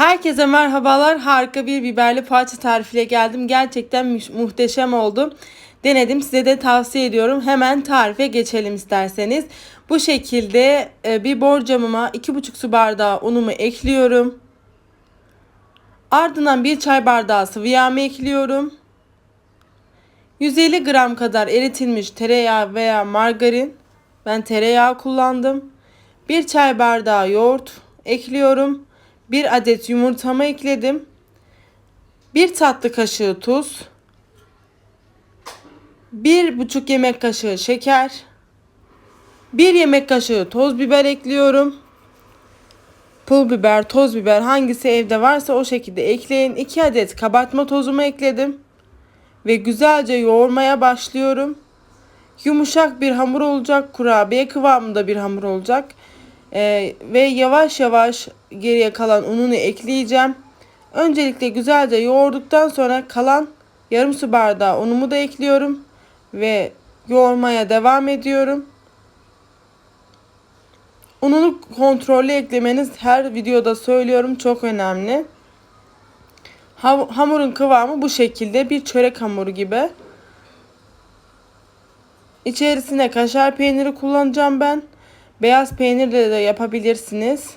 Herkese merhabalar. Harika bir biberli poğaça tarifiyle geldim. Gerçekten mu- muhteşem oldu. Denedim. Size de tavsiye ediyorum. Hemen tarife geçelim isterseniz. Bu şekilde e, bir borcamıma 2,5 su bardağı unumu ekliyorum. Ardından bir çay bardağı sıvı yağımı ekliyorum. 150 gram kadar eritilmiş tereyağı veya margarin. Ben tereyağı kullandım. Bir çay bardağı yoğurt ekliyorum. Bir adet yumurtamı ekledim. Bir tatlı kaşığı tuz. Bir buçuk yemek kaşığı şeker. Bir yemek kaşığı toz biber ekliyorum. Pul biber, toz biber hangisi evde varsa o şekilde ekleyin. 2 adet kabartma tozumu ekledim. Ve güzelce yoğurmaya başlıyorum. Yumuşak bir hamur olacak. Kurabiye kıvamında bir hamur olacak. Ee, ve yavaş yavaş geriye kalan ununu ekleyeceğim. Öncelikle güzelce yoğurduktan sonra kalan yarım su bardağı unumu da ekliyorum. Ve yoğurmaya devam ediyorum. Ununu kontrollü eklemeniz her videoda söylüyorum çok önemli. Ha- Hamurun kıvamı bu şekilde bir çörek hamuru gibi. İçerisine kaşar peyniri kullanacağım ben. Beyaz peynirle de yapabilirsiniz.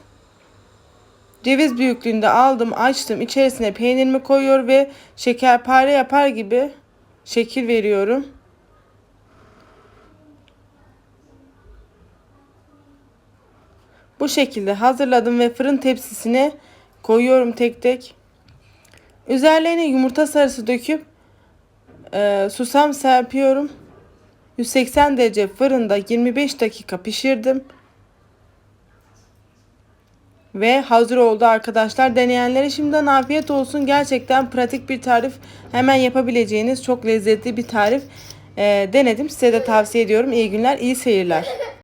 Ceviz büyüklüğünde aldım, açtım. İçerisine peynirimi koyuyor ve şekerpare yapar gibi şekil veriyorum. Bu şekilde hazırladım ve fırın tepsisine koyuyorum tek tek. Üzerlerine yumurta sarısı döküp e, susam serpiyorum. 180 derece fırında 25 dakika pişirdim. Ve hazır oldu arkadaşlar. Deneyenlere şimdiden afiyet olsun. Gerçekten pratik bir tarif. Hemen yapabileceğiniz çok lezzetli bir tarif. E, denedim. Size de tavsiye ediyorum. İyi günler, iyi seyirler.